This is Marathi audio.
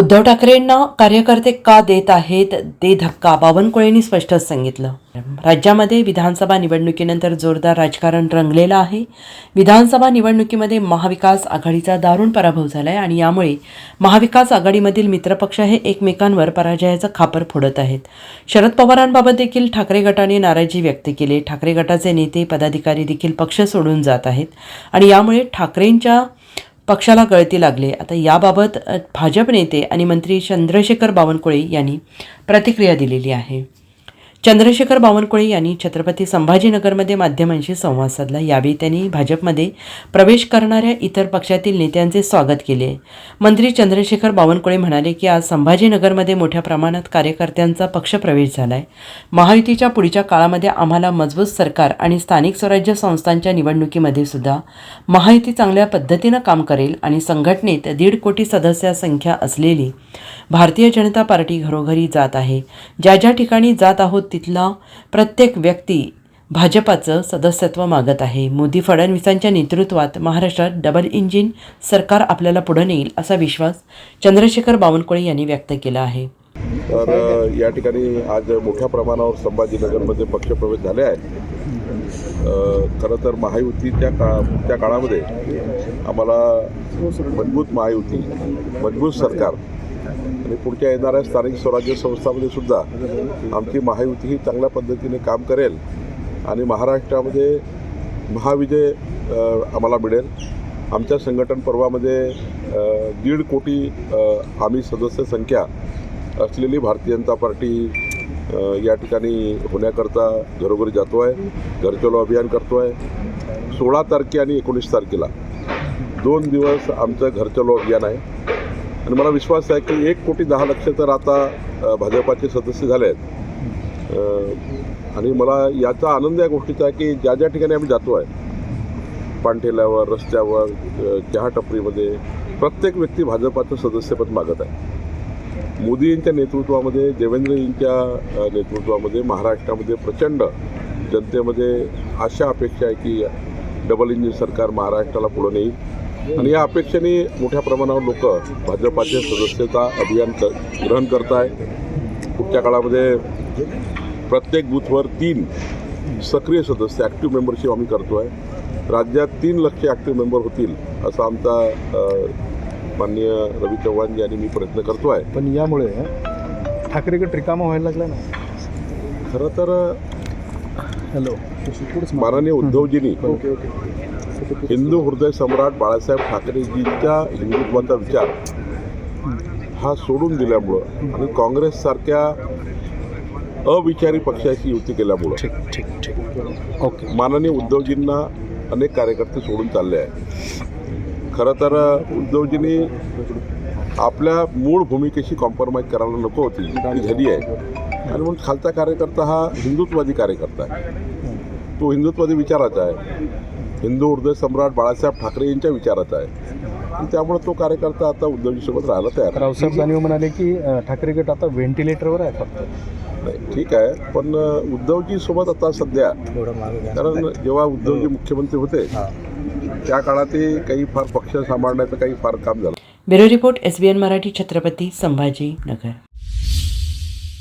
उद्धव ठाकरेंना कार्यकर्ते का देत आहेत ते धक्का. बावनकुळेंनी स्पष्टच सांगितलं. राज्यामध्ये विधानसभा निवडणुकीनंतर जोरदार राजकारण रंगलेलं आहे. विधानसभा निवडणुकीमध्ये महाविकास आघाडीचा दारुण पराभव झाला आहे आणि यामुळे महाविकास आघाडीमधील मित्रपक्ष हे एकमेकांवर पराजयाचं खापर फोडत आहेत. शरद पवारांबाबत देखील ठाकरे गटाने नाराजी व्यक्त केली. ठाकरे गटाचे नेते पदाधिकारी देखील पक्ष सोडून जात आहेत. आणि यामुळे ठाकरेंच्या पक्षाला गळती लागले. आता याबाबत भाजप नेते आणि मंत्री चंद्रशेखर बावनकुळे यांनी प्रतिक्रिया दिलेली आहे. चंद्रशेखर बावनकुळे यांनी छत्रपती संभाजीनगरमध्ये माध्यमांशी संवाद साधला. यावेळी त्यांनी भाजपमध्ये प्रवेश करणाऱ्या इतर पक्षातील नेत्यांचे स्वागत केले. मंत्री चंद्रशेखर बावनकुळे म्हणाले की आज संभाजीनगरमध्ये मोठ्या प्रमाणात कार्यकर्त्यांचा पक्षप्रवेश झाला आहे महायुतीच्या पुढच्या काळामध्ये आम्हाला मजबूत सरकार आणि स्थानिक स्वराज्य संस्थांच्या निवडणुकीमध्ये सुद्धा महायुती चांगल्या पद्धतीनं काम करेल आणि संघटनेत दीड कोटी सदस्यसंख्या असलेली भारतीय जनता पार्टी घरोघरी जात आहे. ज्या ज्या ठिकाणी जात आहोत तिथला प्रत्येक व्यक्ती भाजपाचं सदस्यत्व मागत आहे. मोदी फडणवीसांच्या नेतृत्वात महाराष्ट्रात डबल इंजिन सरकार आपल्याला पुढे नेईल असा विश्वास चंद्रशेखर बावनकुळे यांनी व्यक्त केला आहे. तर या ठिकाणी आज मोठ्या प्रमाणावर संभाजीनगरमध्ये पक्षप्रवेश झाले आहेत. खरं तर महायुतीच्या का त्या काळामध्ये आम्हाला मजबूत महायुती मजबूत सरकार आणि पुढच्या येणाऱ्या स्थानिक स्वराज्य संस्थामध्ये सुद्धा आमची महायुती ही चांगल्या पद्धतीने काम करेल आणि महाराष्ट्रामध्ये महाविजय आम्हाला मिळेल. आमच्या संघटन पर्वामध्ये दीड कोटी आम्ही सदस्य संख्या असलेली भारतीय जनता पार्टी या ठिकाणी होण्याकरता घरोघरी जातो आहे घरचलो अभियान करतो आहे सोळा तारखे आणि एकोणीस तारखेला दोन दिवस आमचं घरचलो अभियान आहे. आणि मला विश्वास आहे की एक कोटी दहा लक्ष तर आता भाजपाचे सदस्य झाले आहेत. आणि मला याचा आनंद या गोष्टीचा आहे की ज्या ज्या ठिकाणी आम्ही जातो आहे पानठेल्यावर रस्त्यावर चहा टपरीमध्ये प्रत्येक व्यक्ती भाजपाचं सदस्यपद मागत आहे. मोदींच्या नेतृत्वामध्ये देवेंद्रजींच्या नेतृत्वामध्ये महाराष्ट्रामध्ये प्रचंड जनतेमध्ये आशा अपेक्षा आहे की डबल इंजिन सरकार महाराष्ट्राला पुढे नेईल. आणि या अपेक्षेने मोठ्या प्रमाणावर लोक भाजपाचे सदस्यता अभियान ग्रहण करत आहे पुढच्या काळामध्ये प्रत्येक बूथवर तीन सक्रिय सदस्य ॲक्टिव्ह मेंबरशिप आम्ही करतो आहे राज्यात तीन लक्ष ॲक्टिव्ह मेंबर होतील असा आमचा माननीय रवी चव्हाण यांनी मी प्रयत्न करतो आहे पण यामुळे ठाकरे गट रिकामा व्हायला लागला ना? खरं तर हॅलो माननीय उद्धवजींनी ओके ओके हिंदू हृदय सम्राट बाळासाहेब ठाकरेजींच्या हिंदुत्वाचा विचार हा सोडून दिल्यामुळं आणि काँग्रेससारख्या अविचारी पक्षाशी युती केल्यामुळं ठीक ठीक ठीक. ओके. माननीय उद्धवजींना अनेक कार्यकर्ते सोडून चालले आहे खरं तर उद्धवजींनी आपल्या मूळ भूमिकेशी कॉम्प्रोमाइज करायला नको होती. ती झाली आहे. आणि म्हणून खालचा कार्यकर्ता हा हिंदुत्वादी कार्यकर्ता आहे. तो हिंदुत्वादी विचाराचा आहे. हिंदू हृदय सम्राट बाळासाहेब ठाकरे यांच्या विचाराचा आहे. आणि त्यामुळे तो कार्यकर्ता आता उद्धवजीसोबत राहायला तयार आहे. रावसाहेब दानवे म्हणाले की ठाकरे गट आता व्हेंटिलेटरवर आहे फक्त. नाही ठीक आहे. पण उद्धवजी सोबत आता सध्या कारण जेव्हा उद्धवजी मुख्यमंत्री होते त्या काळातही काही फार पक्ष सांभाळण्याचं काही फार काम झालं. Bureau report S B N Marathi Chhatrapati Sambhaji Nagar.